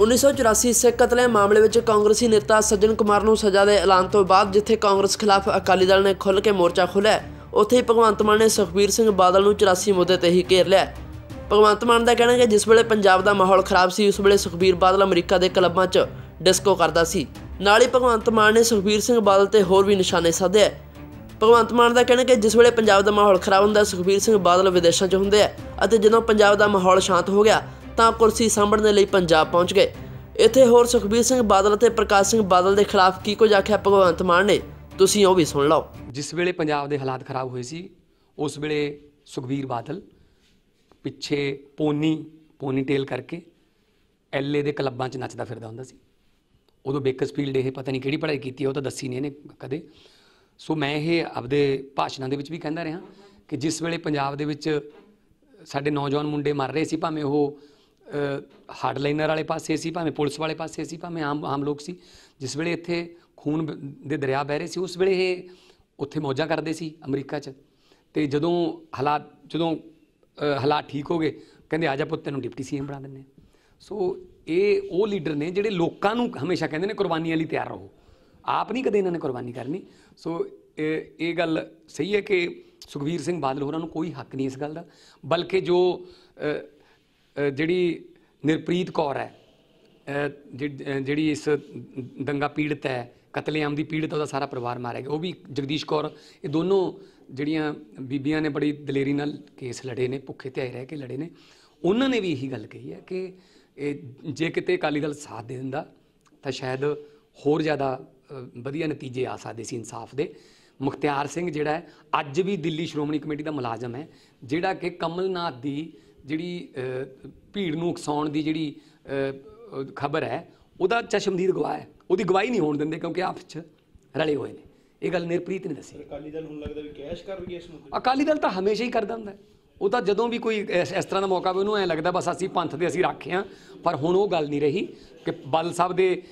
1984 ਸਿੱਖ ਕਤਲੇਆਮ ਮਾਮਲੇ ਵਿੱਚ ਕਾਂਗਰਸੀ ਨੇਤਾ ਸੱਜਣ ਕੁਮਾਰ ਨੂੰ ਸਜ਼ਾ ਦੇ ਐਲਾਨ ਤੋਂ ਬਾਅਦ ਜਿੱਥੇ ਕਾਂਗਰਸ ਖਿਲਾਫ ਅਕਾਲੀ ਦਲ ਨੇ ਖੁੱਲ੍ਹ ਕੇ ਮੋਰਚਾ ਖੋਲ੍ਹਿਆ, ਉੱਥੇ ਹੀ ਭਗਵੰਤ ਮਾਨ ਨੇ ਸੁਖਬੀਰ ਸਿੰਘ ਬਾਦਲ ਨੂੰ 84 ਮੁੱਦੇ ਤੇ ਹੀ ਘੇਰ ਲਿਆ। ਭਗਵੰਤ ਮਾਨ ਦਾ ਕਹਿਣਾ ਹੈ ਕਿ ਜਿਸ ਵੇਲੇ ਪੰਜਾਬ ਦਾ ਮਾਹੌਲ ਖਰਾਬ ਸੀ, ਉਸ ਵੇਲੇ ਸੁਖਬੀਰ ਬਾਦਲ ਅਮਰੀਕਾ ਦੇ ਕਲੱਬਾਂ 'ਚ ਡਿਸਕੋ ਕਰਦਾ ਸੀ। ਨਾਲ ਹੀ ਭਗਵੰਤ ਮਾਨ ਨੇ ਸੁਖਬੀਰ ਸਿੰਘ ਬਾਦਲ ਤੇ ਹੋਰ ਵੀ ਨਿਸ਼ਾਨੇ ਸਾਧੇ ਭਗਵੰਤ ਮਾਨ ਦਾ ਕਹਿਣਾ ਕਿ ਜਿਸ ਵੇਲੇ ਪੰਜਾਬ ਦਾ ਮਾਹੌਲ ਖਰਾਬ ਹੁੰਦਾ, ਸੁਖਬੀਰ ਸਿੰਘ ਬਾਦਲ ਵਿਦੇਸ਼ਾਂ 'ਚ ਹੁੰਦੇ ਆ ਅਤੇ ਜਦੋਂ ਪੰਜਾਬ ਦਾ ਮਾਹੌਲ ਸ਼ਾਂਤ ਹੋ ਗਿਆ ਤਾਂ ਕੁਰਸੀ ਸਾਂਭਣ ਦੇ ਲਈ ਪੰਜਾਬ ਪਹੁੰਚ ਗਏ। ਇੱਥੇ ਹੋਰ ਸੁਖਬੀਰ ਸਿੰਘ ਬਾਦਲ ਅਤੇ ਪ੍ਰਕਾਸ਼ ਸਿੰਘ ਬਾਦਲ ਦੇ ਖਿਲਾਫ ਕੀ ਕੁਝ ਆਖਿਆ ਭਗਵੰਤ ਮਾਨ ਨੇ? ਤੁਸੀਂ ਉਹ ਵੀ ਸੁਣ ਲਓ। ਜਿਸ ਵੇਲੇ ਪੰਜਾਬ ਦੇ ਹਾਲਾਤ ਖਰਾਬ ਹੋਏ ਸੀ, ਉਸ ਵੇਲੇ ਸੁਖਬੀਰ ਬਾਦਲ ਪਿੱਛੇ ਪੋਨੀ ਪੋਨੀ ਟੇਲ ਕਰਕੇ ਐਲਏ ਦੇ ਕਲੱਬਾਂ 'ਚ ਨੱਚਦਾ ਫਿਰਦਾ ਹੁੰਦਾ ਸੀ। ਉਦੋਂ ਬੇਕਸਫੀਲਡ ਇਹ ਪਤਾ ਨਹੀਂ ਕਿਹੜੀ ਪੜ੍ਹਾਈ ਕੀਤੀ ਉਹ ਤਾਂ ਦੱਸੀ ਨਹੀਂ ਇਹਨੇ ਕਦੇ। ਸੋ ਮੈਂ ਇਹ ਆਪਦੇ ਭਾਸ਼ਣਾਂ ਦੇ ਵਿੱਚ ਵੀ ਕਹਿੰਦਾ ਰਿਹਾ ਕਿ ਜਿਸ ਵੇਲੇ ਪੰਜਾਬ ਦੇ ਵਿੱਚ ਸਾਡੇ ਨੌਜਵਾਨ ਮੁੰਡੇ ਮਰ ਰਹੇ ਸੀ, ਭਾਵੇਂ ਉਹ ਹਾਰਡਲਾਈਨਰ ਵਾਲੇ ਪਾਸੇ ਸੀ, ਭਾਵੇਂ ਪੁਲਿਸ ਵਾਲੇ ਪਾਸੇ ਸੀ, ਭਾਵੇਂ ਆਮ ਆਮ ਲੋਕ ਸੀ, ਜਿਸ ਵੇਲੇ ਇੱਥੇ ਖੂਨ ਦੇ ਦਰਿਆ ਬਹਿ ਰਹੇ ਸੀ, ਉਸ ਵੇਲੇ ਇਹ ਉੱਥੇ ਮੌਜਾਂ ਕਰਦੇ ਸੀ ਅਮਰੀਕਾ 'ਚ। ਤੇ ਜਦੋਂ ਹਾਲਾਤ ਜਦੋਂ ਹਾਲਾਤ ਠੀਕ ਹੋ ਗਏ, ਕਹਿੰਦੇ ਆ ਜਾ ਪੁੱਤ, ਤੈਨੂੰ ਡਿਪਟੀ ਸੀਐਮ ਬਣਾ ਦਿੰਦੇ ਸੋ ਇਹ ਉਹ ਲੀਡਰ ਨੇ ਜਿਹੜੇ ਲੋਕਾਂ ਨੂੰ ਹਮੇਸ਼ਾ ਕਹਿੰਦੇ ਨੇ ਕੁਰਬਾਨੀਆਂ ਲਈ ਤਿਆਰ ਰਹੋ। ਆਪ ਨਹੀਂ ਕਦੇ ਇਹਨਾਂ ਨੇ ਕੁਰਬਾਨੀ ਕਰਨੀ। ਸੋ ਇਹ ਇਹ ਗੱਲ ਸਹੀ ਹੈ ਕਿ ਸੁਖਵੀਰ ਸਿੰਘ ਬਾਦਲ ਹੋਰਾਂ ਨੂੰ ਕੋਈ ਹੱਕ ਨਹੀਂ ਇਸ ਗੱਲ ਦਾ, ਬਲਕਿ ਜੋ ਜਿਹੜੀ ਨਿਰਪ੍ਰੀਤ ਕੌਰ ਹੈ ਜਿਹੜੀ ਇਸ ਦੰਗਾ ਪੀੜਤ ਹੈ, ਕਤਲੇਆਮ ਦੀ ਪੀੜਤ ਉਹਦਾ ਸਾਰਾ ਪਰਿਵਾਰ ਮਾਰਿਆ ਗਿਆ। ਉਹ ਵੀ ਜਗਦੀਸ਼ ਕੌਰ, ਇਹ ਦੋਨੋਂ ਜਿਹੜੀਆਂ ਬੀਬੀਆਂ ਨੇ ਬੜੀ ਦਲੇਰੀ ਨਾਲ ਕੇਸ ਲੜੇ ਨੇ, ਭੁੱਖੇ ਤੇ ਆਏ ਰਹਿ ਕੇ ਲੜੇ ਨੇ। ਉਹਨਾਂ ਨੇ ਵੀ ਇਹੀ ਗੱਲ ਕਹੀ ਹੈ ਕਿ ਇਹ ਜੇ ਕਿਤੇ ਅਕਾਲੀ ਦਲ ਸਾਥ ਦੇ ਦਿੰਦਾ, ਤਾਂ ਸ਼ਾਇਦ ਹੋਰ ਜ਼ਿਆਦਾ ਵਧੀਆ ਨਤੀਜੇ ਆ ਸਕਦੇ ਸੀ ਇਨਸਾਫ ਦੇ। ਮੁਖਤਿਆਰ ਸਿੰਘ ਜਿਹੜਾ ਹੈ, ਅੱਜ ਵੀ ਦਿੱਲੀ ਸ਼੍ਰੋਮਣੀ ਕਮੇਟੀ ਦਾ ਮੁਲਾਜ਼ਮ ਹੈ, ਜਿਹੜਾ ਕਿ ਕਮਲਨਾਥ ਦੀ ਜਿਹੜੀ ਭੀੜ ਨੂੰ ਉਕਸਾਉਣ ਦੀ ਜਿਹੜੀ ਖਬਰ ਹੈ ਉਹਦਾ ਚਸ਼ਮਦੀਦ ਗਵਾਹ ਹੈ। ਉਹਦੀ ਗਵਾਹੀ ਨਹੀਂ ਹੋਣ ਦਿੰਦੇ ਕਿਉਂਕਿ ਆਪਸ ਚ ਰਲੇ ਹੋਏ ਨੇ। ਇਹ ਗੱਲ ਨਿਰਪ੍ਰੀਤ ਨੇ ਦੱਸੀ। ਅਕਾਲੀ ਦਲ ਹੁਣ ਲੱਗਦਾ ਵੀ ਕੈਸ਼ ਕਰ ਰਹੀ ਹੈ ਇਸ ਮੁੱਦੇ ਅਕਾਲੀ ਦਲ ਤਾਂ ਹਮੇਸ਼ਾ ਹੀ ਕਰਦਾ ਹੁੰਦਾ। ਉਹ ਤਾਂ ਜਦੋਂ ਵੀ ਕੋਈ ਇਸ ਤਰ੍ਹਾਂ ਦਾ ਮੌਕਾ ਆਵੇ ਉਹਨੂੰ ਐ ਲੱਗਦਾ ਬਸ ਅਸੀਂ ਪੰਥ ਦੇ ਅਸੀਂ ਰਾਖੇ ਹਾਂ। ਪਰ ਹੁਣ ਉਹ ਗੱਲ ਨਹੀਂ ਰਹੀ ਕਿ ਬਾਦਲ ਸਾਹਿਬ ਦੇ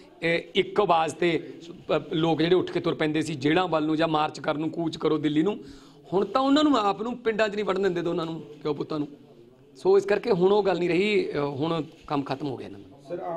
ਇੱਕ ਆਵਾਜ਼ ਤੇ ਲੋਕ ਜਿਹੜੇ ਉੱਠ ਕੇ ਤੁਰ ਪੈਂਦੇ ਸੀ ਜੇਲ੍ਹਾਂ ਵੱਲ ਨੂੰ ਜਾਂ ਮਾਰਚ ਕਰਨ ਨੂੰ ਕੂਚ ਕਰੋ ਦਿੱਲੀ ਨੂੰ। ਹੁਣ ਤਾਂ ਉਹਨਾਂ ਨੂੰ ਆਪ ਨੂੰ ਪਿੰਡਾਂ 'ਚ ਨਹੀਂ ਵੜਨ ਦਿੰਦੇ ਦੋਨਾਂ ਨੂੰ ਪਿਓ ਪੁੱਤਾਂ ਨੂੰ। ਸੋ ਇਸ ਕਰਕੇ ਹੁਣ ਉਹ ਗੱਲ ਨਹੀਂ ਰਹੀ ਹੁਣ ਕੰਮ ਖਤਮ ਹੋ ਗਿਆ ਇਹਨਾਂ ਦਾ।